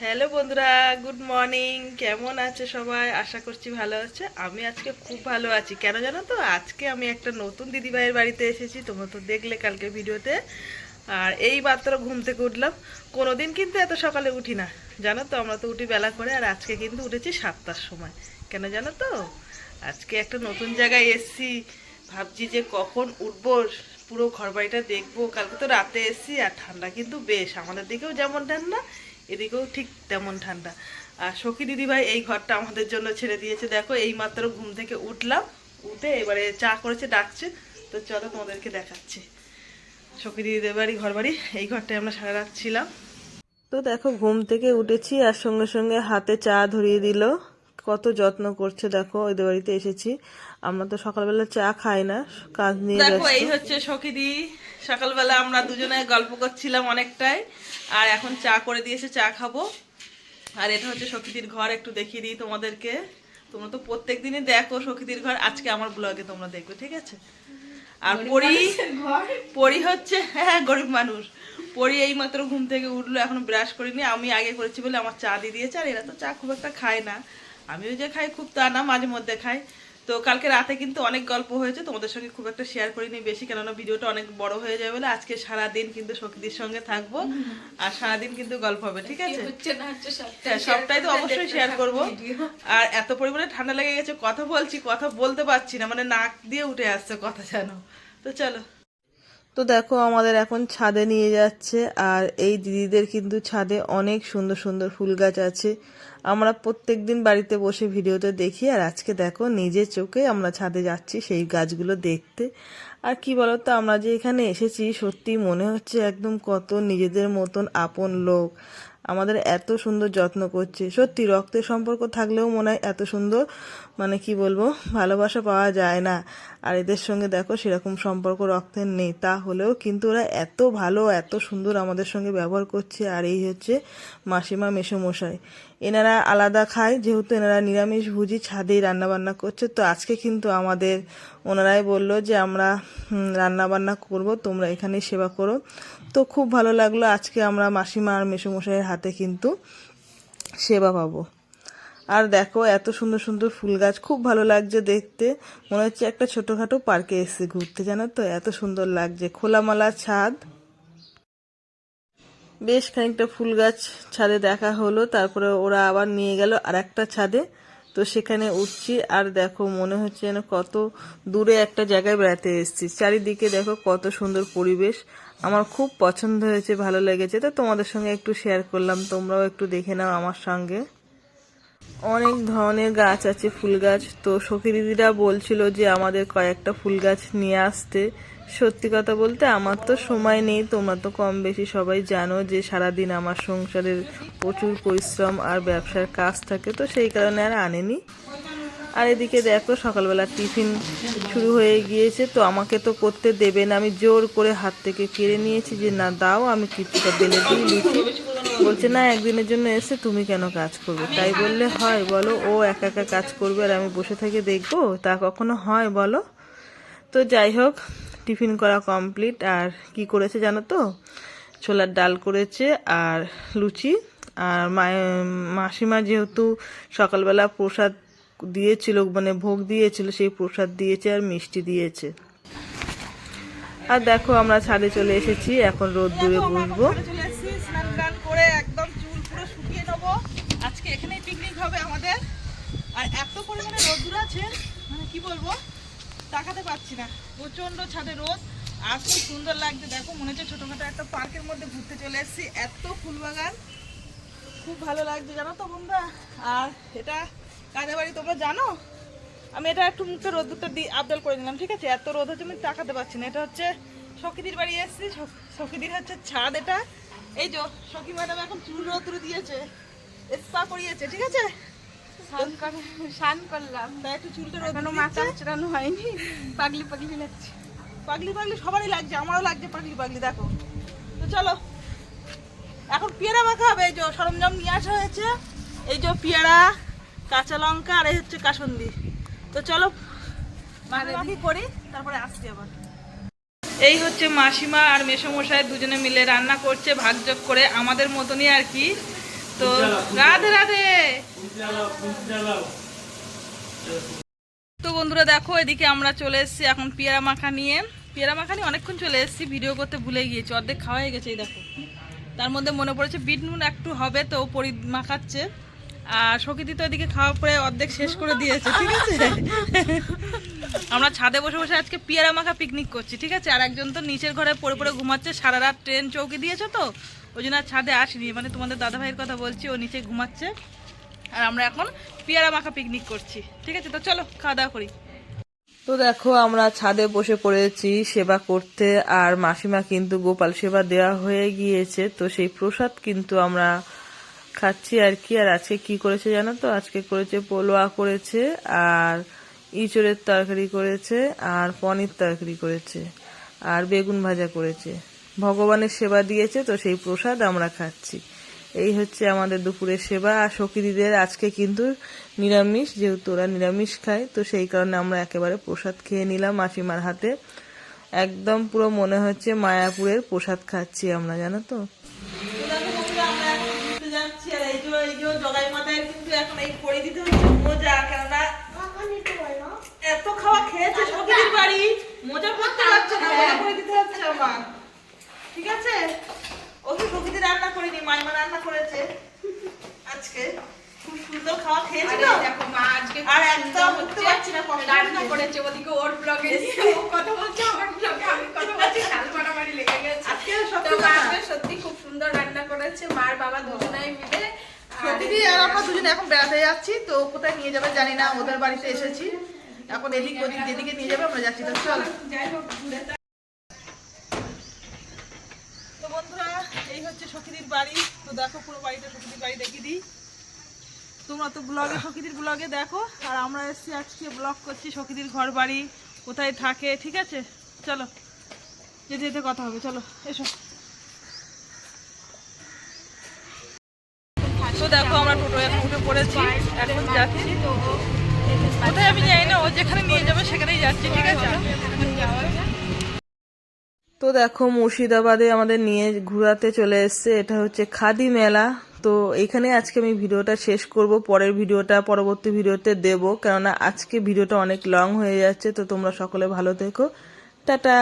Hello বন্ধুরা, good morning. কেমন আছে সবাই? আশা করছি ভালো আছে। আমি আজকে খুব ভালো আছি। কেন জানো তো? আজকে আমি একটা নতুন দিদিভাইয়ের বাড়িতে এসেছি, তোমরা তো দেখলে কালকে ভিডিওতে। আর এই মাত্র ঘুম থেকে উঠলাম। কোনোদিন কিন্তু এত সকালে উঠি না। জানো তো, আমরা তো উঠি বেলা করে, আর আজকে কিন্তু উঠেছি সাতটার সময়। কেন জানো তো? আজকে একটা নতুন জায়গায় এসছি। ভাবছি যে কখন উঠবো, পুরো ঘর বাড়িটা দেখব। কালকে তো রাতে এসছি, আর ঠান্ডা কিন্তু বেশ। আমাদের দিকেও যেমন ঠান্ডা এদিকেও ঠিক তেমন ঠান্ডা। আর সখী দিদিভাই এই ঘরটা আমাদের জন্য ছেড়ে দিয়েছে। দেখো এই মাত্র ঘুম থেকে উঠলাম উঠে এবারে চা করেছে ডাকছে। তো চলো তোমাদেরকে দেখাচ্ছি। সখী দিদিদের বাড়ি ঘর বাড়ি এই ঘরটায় আমরা সারা রাত ছিলাম। তো দেখো ঘুম থেকে উঠেছি আর সঙ্গে সঙ্গে হাতে চা ধরিয়ে দিল। কত যত্ন করছে দেখো ওদের বাড়িতে এসেছি। আমরা তো সকালবেলা চা খাই না কাজ নিয়ে দেখো এই হচ্ছে সখীদি সকালবেলা আমরা দুজনে গল্প করছিলাম অনেকটাই আর এখন চা করে দিয়েছে চা খাব। আর এটা হচ্ছে সখীদির ঘর একটু দেখিয়ে দিই তোমাদেরকে। তোমরা তো প্রত্যেক দিনই দেখো সখীদির ঘর আজকে আমার ব্লগে তোমরা দেখবে ঠিক আছে? আর পরি পরি হচ্ছে হ্যাঁ গরিব মানুষ। পরি এই মাত্র ঘুম থেকে উঠল এখন ব্রাশ করিনি আমি আগে করেছি বলে আমার চা দিয়ে দিয়েছে আর এরা তো চা খুব একটা খায় না। আমিও যে খাই খুব তা না মাঝে মধ্যে খাই। তো কালকে রাতে কিন্তু অনেক গল্প হয়েছে তোমাদের সঙ্গে খুব একটা শেয়ার করিনি বেশি কেননা ভিডিওটা অনেক বড় হয়ে যাবে বলে আজকে সারাদিন কিন্তু সখীদের সঙ্গে থাকব আর সারাদিন কিন্তু গল্প হবে ঠিক আছে? হ্যাঁ সবটাই তো অবশ্যই শেয়ার করব। আর এত পরিমাণে ঠান্ডা লেগে গেছে কথা বলছি কথা বলতে পারছি না মানে নাক দিয়ে উঠে আসছে কথা জানো তো চলো। তো দেখো আমাদের এখন ছাদে নিয়ে যাচ্ছে, আর এই দিদিদের কিন্তু ছাদে অনেক সুন্দর সুন্দর ফুল গাছ আছে। আমরা প্রত্যেক দিন বাড়িতে বসে ভিডিওতে দেখি, আর আজকে দেখো নিজের চোখে আমরা ছাদে যাচ্ছি সেই গাছগুলো দেখতে। আর কি বলতো, আমরা যে এখানে এসেছি সত্যি মনে হচ্ছে একদম কত নিজেদের মতন আপন লোক। আমাদের এত সুন্দর যত্ন করছে। সত্যি, রক্তের সম্পর্ক থাকলেও মনে হয় এত সুন্দর মানে কি বলব, ভালোবাসা পাওয়া যায় না। আর এদের সঙ্গে দেখো, সেরকম সম্পর্ক রক্তের নেই। তা হলেও কিন্তু ওরা এত ভালো, এত সুন্দর আমাদের সঙ্গে ব্যবহার করছে। আর এই হচ্ছে মাসিমা মেসোমশাই। এনারা আলাদা খায়, যেহেতু এনারা নিরামিষ ভুজি ছাদেই রান্নাবান্না করছে। তো আজকে কিন্তু আমাদের, ওনারাই বলল যে আমরা রান্নাবান্না করব, তোমরা এখানেই সেবা করো। তো খুব ভালো লাগল আজকে আমরা মাসিমা আর মেসোমশাইয়ের হাতে কিন্তু সেবা পাবো। আর দেখো এত সুন্দর সুন্দর ফুল গাছ, খুব ভালো লাগছে দেখতে। মনে হচ্ছে একটা ছোটোখাটো পার্কে এসেছে ঘুরতে, জানো তো? এত সুন্দর লাগছে। খোলামালা ছাদ। বেশ খানিকটা ফুল গাছ ছাদে দেখা হলো, তারপরে ওরা আবার নিয়ে গেল আর একটা ছাদে। তো সেখানে উঠছি আর দেখো মনে হচ্ছে যেন কত দূরে একটা জায়গায় বেড়াতে এসেছি। চারিদিকে দেখো কত সুন্দর পরিবেশ। আমার খুব পছন্দ হয়েছে, ভালো লেগেছে। তো তোমাদের সঙ্গে একটু শেয়ার করলাম, তোমরাও একটু দেখে নাও আমার সঙ্গে। অনেক ধরনের গাছ আছে, ফুল গাছ। তো সখী দিদিরা বলছিল যে আমাদের কয়েকটা ফুল গাছ নিয়ে আসতে। সত্যি কথা বলতে আমার তো সময় নেই, তোমরা তো কম বেশি সবাই জানো যে সারাদিন আমার সংসারের প্রচুর পরিশ্রম আর ব্যবসার কাজ থাকে, তো সেই কারণে আর আনেনি। আর এদিকে দেখো সকালবেলা টিফিন শুরু হয়ে গিয়েছে, তো আমাকে তো করতে দেবে না। আমি জোর করে হাত থেকে কেড়ে নিয়েছি যে, না, দাও, আমি কিছুটা বেলে দিয়ে লুচি বলছে, না, একদিনের জন্য এসে তুমি কেন কাজ করবে? তাই বললে, হয়, বলো। ও একা একা কাজ করবে আর আমি বসে থেকে দেখব? তা কখনো হয়, বলো? তো যাই হোক টিফিন করা কমপ্লিট। আর কি করেছে জানো তো? ছোলার ডাল করেছে আর লুচি। আর মাসিমা যেহেতু সকালবেলা প্রসাদ দিয়েছিল মানে ভোগ দিয়েছিল সেই প্রসাদ দিয়েছে আর মিষ্টি দিয়েছে। আর দেখো আমরা ছাদে চলে এসেছি। এখন রোদ দূরে বসবো। করে একদম চুল পুরো শুকিয়ে নেব। আজকে এখানেই পিকনিক হবে আমাদের। আর এত পরিমাণে রোদ্দুর আছে মানে কি বলব? তাকাতে পারছি না। প্রচণ্ড ছাদে রোদ, আর খুব সুন্দর লাগছে। দেখো, মনে হচ্ছে ছোটোখাটো একটা পার্কের মধ্যে ঘুরতে চলে এসেছি। এত ফুল বাগান, খুব ভালো লাগছে জানো তো বন্ধুরা। আর এটা কাদের বাড়ি তোমরা জানো? আমি এটা একটু মুখে রোদ্দুরটা দিয়ে আপডেল করে দিলাম ঠিক আছে? এত রোদ হচ্ছে, আমি তাকাতে পারছি না। এটা হচ্ছে সখীদির বাড়ি এসেছি। সখীদির হচ্ছে ছাদ এটা। এই যে, সখী ম্যাডাম এখন চুল রোদ্দুর দিয়েছে, স্পা করিয়েছে, ঠিক আছে? স্নান করলাম। একটু চুলটা মাথা হয়নি। পাগলি পাগলি লাগছে। পাগলি পাগলি সবারই লাগছে আমারও লাগছে পাগলি পাগলি দেখো। তো চলো এখন পেয়ারা মাখা হবে এই যে সরঞ্জাম নিয়ে আসা হয়েছে। এই যে পেয়ারা কাঁচা লঙ্কা আর এই হচ্ছে কাসন্দি। তো চলো মাখামাখি করি তারপরে আসছি আবার। এই হচ্ছে মাসিমা আর মেসমশাই দুজনে মিলে রান্না করছে ভাগযোগ করে আমাদের মতনই আর কি। তো রাধে রাধে। তো বন্ধুরা দেখো, এদিকে আমরা চলে এসেছি এখন পেয়ারা মাখা নিয়ে। পেয়ারা মাখা নিয়ে অনেকক্ষণ চলে এসেছি, ভিডিও করতে ভুলে গিয়েছি, অর্ধেক খাওয়া হয়ে গেছে, এই দেখো। তার মধ্যে মনে পড়েছে বিট নুন একটু হবে, তো পরি মাখাচ্ছে। আর সকিতি তো এদিকে খাওয়ার পরে অর্ধেক শেষ করে দিয়েছে, ঠিক আছে? আমরা ছাদে বসে বসে আজকে পেয়ারা মাখা পিকনিক করছি, ঠিক আছে? আর একজন তো নিচের ঘরে পড়ে পড়ে ঘুমাচ্ছে, সারা রাত ট্রেন চৌকি দিয়েছে তো, ওই জন্য আর ছাদে আসিনি। মানে তোমাদের দাদা ভাইয়ের কথা বলছি, ও নিচে ঘুমাচ্ছে। আর আমরা এখন পেয়ারা মাখা পিকনিক করছি। ঠিক আছে, তো চলো, খাওয়া দাওয়া করি। তো দেখো, আমরা ছাদে বসে পড়েছি সেবা করতে, আর মাসিমা কিন্তু গোপাল সেবা দেওয়া হয়ে গিয়েছে, তো সেই প্রসাদ কিন্তু আমরা খাচ্ছি আর কি। আর আজকে কি করেছে জানো তো? আজকে করেছে পোলোয়া করেছে, আর ইঁচড়ের তরকারি করেছে, আর পনির তরকারি করেছে, আর বেগুন ভাজা করেছে। ভগবানের সেবা দিয়েছে, তো সেই প্রসাদ আমরা খাচ্ছি। এই হচ্ছে আমাদের দুপুরের সেবা। আর সখীদিদের আজকে কিন্তু নিরামিষ, যেহেতু ওরা নিরামিষ খায়, তো সেই কারণে আমরা একেবারে প্রসাদ খেয়ে নিলাম মাসিমার হাতে। একদম পুরো মনে হচ্ছে মায়াপুরের প্রসাদ খাচ্ছি আমরা, জানো তো? ঠিক আছে ও তো সখীতে রান্না করিনি মাইমা রান্না করেছে। আজকে খুব সুন্দর খাওয়া খেয়েছে দেখো মা আজকে আর একদম উঠতে পারছি না কষ্ট রান্না করেছে ওদিকে ওর ব্লগে ও কথা বলছে আমার ব্লগে আমি কথা বলছি শাল মারামারি লেগে গেছে। আজকে সত্যি মা আজকে সত্যি খুব সুন্দর রান্না করেছে মার বাবা দুজনাই মিলে। আর আর আমরা দুজনে এখন বেড়াতে যাচ্ছি তো কোথায় নিয়ে যাবে জানি না ওদের বাড়িতে এসেছি। এখন এদিক ওদিক যেদিকে নিয়ে যাবে আমরা যাচ্ছি। তো চল। যাই হোক ঘুরে তো বন্ধুরা এই হচ্ছে সখীদির বাড়ি। তো দেখো পুরো বাড়িটা সখীদির বাড়ি দেখিয়ে দিই। তোমরা তো ব্লগে সখীদির ব্লগে দেখো। আর আমরা এসেছি আজকে ব্লগ করছি সখীদির ঘর বাড়ি, কোথায় থাকে, ঠিক আছে? চলো, যেতে যেতে কথা হবে, চলো, এসো। তো দেখো আমরা টোটো উঠে পড়েছি, এখন যাচ্ছি। কোথায় আমি জানি না, ও যেখানে নিয়ে যাবে সেখানেই যাচ্ছি, ঠিক আছে? তো দেখো মুর্শিদাবাদে আমাদের নিয়ে ঘুরাতে চলে এসছে। এটা হচ্ছে খাদি মেলা। তো এখানে আজকে আমি ভিডিওটা শেষ করব। পরের ভিডিওটা পরবর্তী ভিডিওতে দেব। কেননা আজকে ভিডিওটা অনেক লং হয়ে যাচ্ছে। তো তোমরা সকলে ভালো থেকো। টাটা!